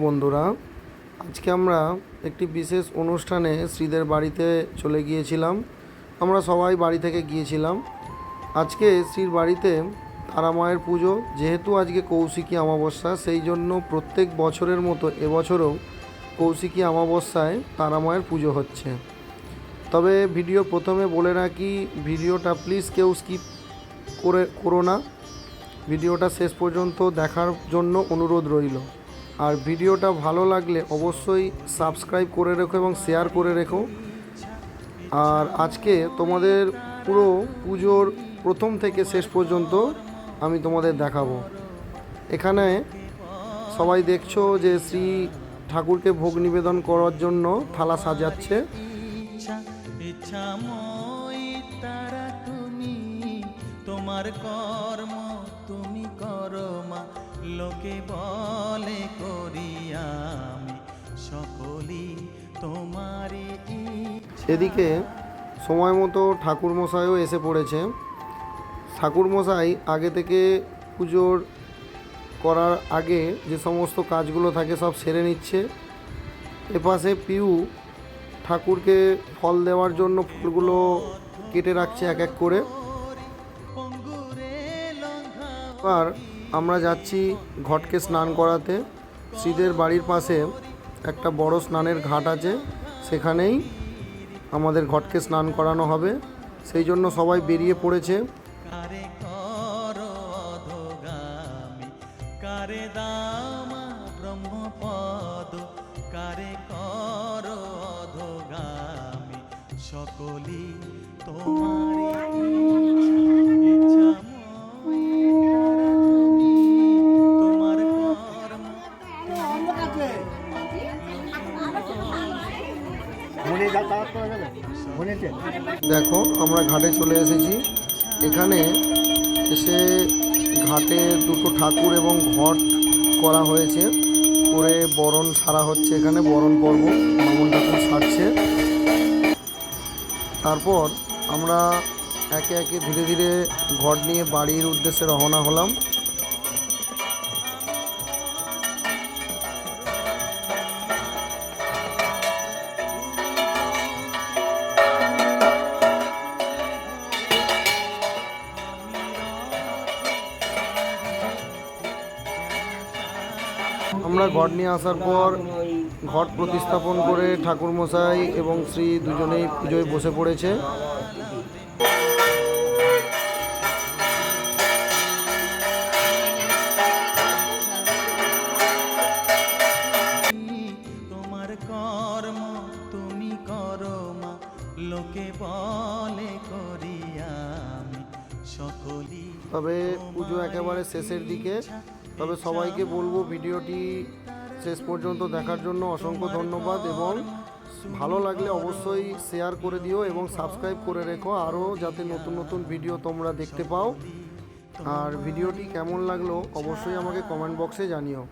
বন্ধুরা, আজকে আমরা একটি বিশেষ অনুষ্ঠানে শ্রীদের বাড়িতে চলে গিয়েছিলাম। আমরা সবাই বাড়ি থেকে গিয়েছিলাম। আজকে শ্রীর বাড়িতে তারা মায়ের পুজো, যেহেতু আজকে কৌশিকী অমাবস্যা, সেই জন্য প্রত্যেক বছরের মতো এবছরও কৌশিকী অমাবস্যায় তারা মায়ের পুজো হচ্ছে। তবে ভিডিও প্রথমে বলে রাখি, ভিডিওটা প্লিজ কেউ স্কিপ করে, করো না। ভিডিওটা শেষ পর্যন্ত দেখার জন্য অনুরোধ রইল। আর ভিডিওটা ভালো লাগলে অবশ্যই সাবস্ক্রাইব করে রেখো এবং শেয়ার করে রেখো। আর আজকে তোমাদের পুরো পুজোর প্রথম থেকে শেষ পর্যন্ত আমি তোমাদের দেখাবো। এখানে সবাই দেখছ যে শ্রী ঠাকুরকে ভোগ নিবেদন করার জন্য থালা সাজাচ্ছে। তোমার কর্ম তুমি করো মা, লোকে বলে করি আমি সকলই তোমারই ইচ্ছা। এদিকে সময় মতো ঠাকুরমশাইও এসে পড়েছে। ঠাকুরমশাই আগে থেকে পুজোর করার আগে যে সমস্ত কাজগুলো থাকে সব সেরে নিচ্ছে। এপাশে পিউ ঠাকুরকে ফল দেওয়ার জন্য ফুলগুলো কেটে রাখছে এক এক করে। এবার আমরা যাচ্ছি ঘটকে স্নান করাতে। শ্রীদের বাড়ির পাশে একটা বড় স্নানের ঘাট আছে, সেখানেই আমাদের ঘটকে স্নান করানো হবে। সেই জন্য সবাই বেরিয়ে পড়েছে। কারে করো দেখো, আমরা ঘাটে চলে এসেছি। এখানে এসে ঘাটে দুটো ঠাকুর এবং ঘট করা হয়েছে। করে বরণ সারা হচ্ছে এখানে, বরণ পর্ব, মামন ঠাকুর সারছে। তারপর আমরা একে একে ধীরে ধীরে ঘট নিয়ে বাড়ির উদ্দেশ্যে রওনা হলাম। আমরা ঘট নিয়ে আসার পর ঘট প্রতিস্থাপন করে ঠাকুরমশাই এবং শ্রী দুজনেই পুজোয় বসে পড়েছে। তোমার কর্ম তুমি করো লোকে বলে করি আমি সকলি তবে পুজো একেবারে শেষের দিকে। তবে সবাইকে বলব ভিডিওটি শেষ পর্যন্ত দেখার জন্য অসংখ্য ধন্যবাদ এবং ভালো লাগলে অবশ্যই শেয়ার করে দিও এবং সাবস্ক্রাইব করে রেখো আরও যাতে নতুন নতুন ভিডিও তোমরা দেখতে পাও। আর ভিডিওটি কেমন লাগল অবশ্যই আমাকে কমেন্ট বক্সে জানিও।